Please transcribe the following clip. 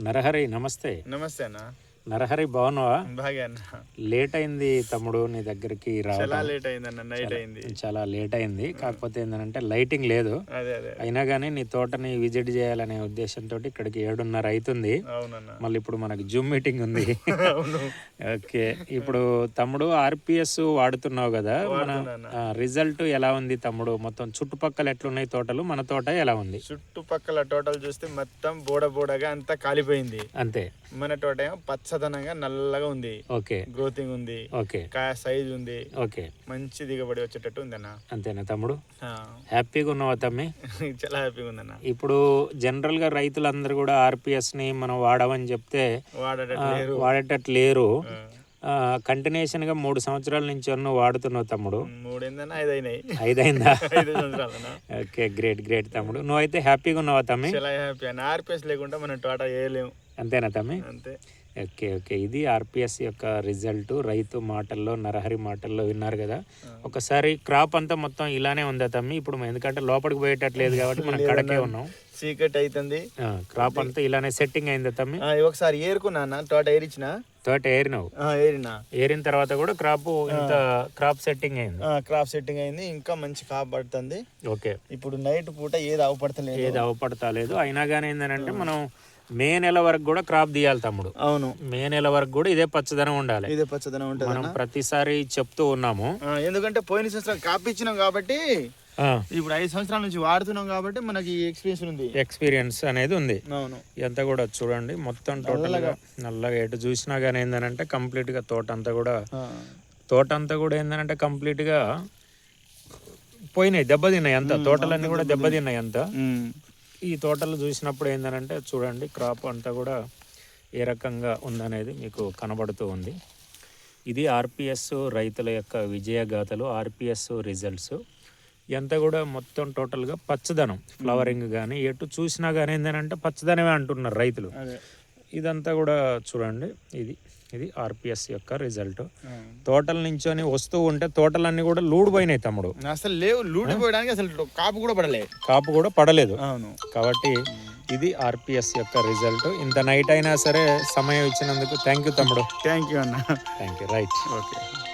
నరహరి నమస్తే. నమస్తే అన్న నరహరి బాగున్నావా? బాగా లేట్ అయింది తమ్ముడు నీ దగ్గరికి చాలా రావడం లేట్ అయింది అన్న నైట్ అయింది చాలా లేట్ అయింది కాకపోతే ఏంటంటే లైటింగ్ లేదు. అయినా కానీ నీ తోటని విజిట్ చేయాలనే ఉద్దేశంతో ఇక్కడికి ఏడున్నర అవుతుంది మళ్ళీ ఇప్పుడు మనకి జూమ్ మీటింగ్ ఉంది. ఓకే. ఇప్పుడు తమ్ముడు ఆర్పిఎస్ వాడుతున్నావు కదా మన. రిజల్ట్ ఎలా ఉంది తమ్ముడు? మొత్తం చుట్టుపక్కల ఎట్లున్నాయి తోటలు? మన తోట ఎలా ఉంది? చుట్టుపక్కల టోటల్ చూస్తే మొత్తం బోడ బోడగా అంతా కాలిపోయింది. అంతే. మన తోట ఏమో పచ్చదనంగా నల్లగా ఉంది. ఓకే. గ్రోతింగ్ ఉంది. ఓకే. కాయ సైజ్ ఉంది. ఓకే. మంచి దిగబడి వచ్చేటట్టు ఉంది అన్న అంతేనా తమ్ముడు. హ్యాపీగా ఉన్నావా తమ్మి? చాలా హ్యాపీగా ఉంది అన్న ఇప్పుడు జనరల్గా రైతులందరూ కూడా ఆర్పిఎస్ని మనం వాడమని చెప్తే వాడేటట్టు లేరు. వాడేటట్లు లేరు. ఆ. కంటిన్యూషన్గా మూడు సంవత్సరాల నుంచి నువ్వు వాడుతున్నావు తమ్ముడు? ఐదైందా? ఓకే గ్రేట్ గ్రేట్ తమ్ముడు. నువ్వైతే హ్యాపీగా ఉన్నావా తమ్మి? ఆర్పిఎస్ లేకుండా మనం తోట వేయలేము అంతేనా తమ్మి? అంతే. Okay okay. ఇది ఆర్పిఎస్ యొక్క రిజల్ట్. రైతు మాటల్లో నరహరి మాటల్లో విన్నారు కదా. ఒకసారి క్రాప్ అంతా మొత్తం ఇలానే ఉందా తమ్మి? ఇప్పుడు ఎందుకంటే లోపలికి పోయేటట్లేదు కాబట్టి మనం కడకే ఉన్నాం. చీకటి అవుతుంది క్రాప్ అంతా ఇలానే సెట్టింగ్ అయిందా తమ్మి? ఒకసారి ఏరుకున్నా తోట ఏరిచిన తోట ఏరినావు? ఏరినా. ఏరిన తర్వాత కూడా క్రాప్ ఇంత క్రాప్ సెట్టింగ్ అయింది. క్రాప్ సెట్టింగ్ అయింది. ఇంకా మంచి కాపు పడుతుంది. ఓకే. ఇప్పుడు నైట్ పూట ఏది అవపడతలేదు ఏది అవపడతాలేదు అయినా కానీ ఏంటంటే మనం మే నెల వరకు కూడా క్రాప్ తీయాలి తమ్ముడు. అవును. మే నెల వరకు కూడా ఇదే పచ్చదనం ఉండాలి. ఇదే పచ్చదనం ఉంటుంది మనం ప్రతిసారి చెప్తూ ఉన్నాము. ఎందుకంటే పోయిన సంవత్సరం కాపీ ఇచ్చినాం కాబట్టి ఇప్పుడు ఐదు సంవత్సరాల నుంచి వాడుతున్నాం కాబట్టి మనకి ఎక్స్పీరియన్స్ ఉంది. ఎక్స్పీరియన్స్ అనేది ఉంది. అవును. ఇదంతా కూడా చూడండి మొత్తం టోటల్గా నల్లగా. ఎటు చూసినా కానీ ఏంటంటే కంప్లీట్గా తోట అంతా కూడా తోట అంతా కూడా ఏంటంటే కంప్లీట్గా పోయినాయి దెబ్బతిన్నాయి అంతా. తోటలన్నీ కూడా దెబ్బతిన్నాయి. అంతా. ఈ తోటలు చూసినప్పుడు ఏంటంటే చూడండి క్రాప్ అంతా కూడా ఏ రకంగా ఉందనేది మీకు కనబడుతూ ఉంది. ఇది ఆర్పిఎస్ రైతుల యొక్క విజయగాథలు ఆర్పిఎస్ రిజల్ట్స్. ఎంత కూడా మొత్తం టోటల్గా పచ్చదనం ఫ్లవరింగ్ కానీ ఎటు చూసినా కానీ ఏంటంటే పచ్చదనమే అంటున్నారు రైతులు. ఇదంతా కూడా చూడండి. ఇది ఇది ఆర్పిఎస్ యొక్క రిజల్ట్. తోటల నుంచొని వస్తూ ఉంటే తోటలన్నీ కూడా లూడు పోయినాయి తమ్ముడు. అసలు లేవు లూడిపోయడానికి అసలు కాపు కూడా పడలే. కాపు కూడా పడలేదు. అవును. కాబట్టి ఇది ఆర్పిఎస్ యొక్క రిజల్ట్. ఇంత నైట్ అయినా సరే సమయం ఇచ్చినందుకు థ్యాంక్ యూ తమ్ముడు. థ్యాంక్ యూ అన్న. Thank you right. ఓకే.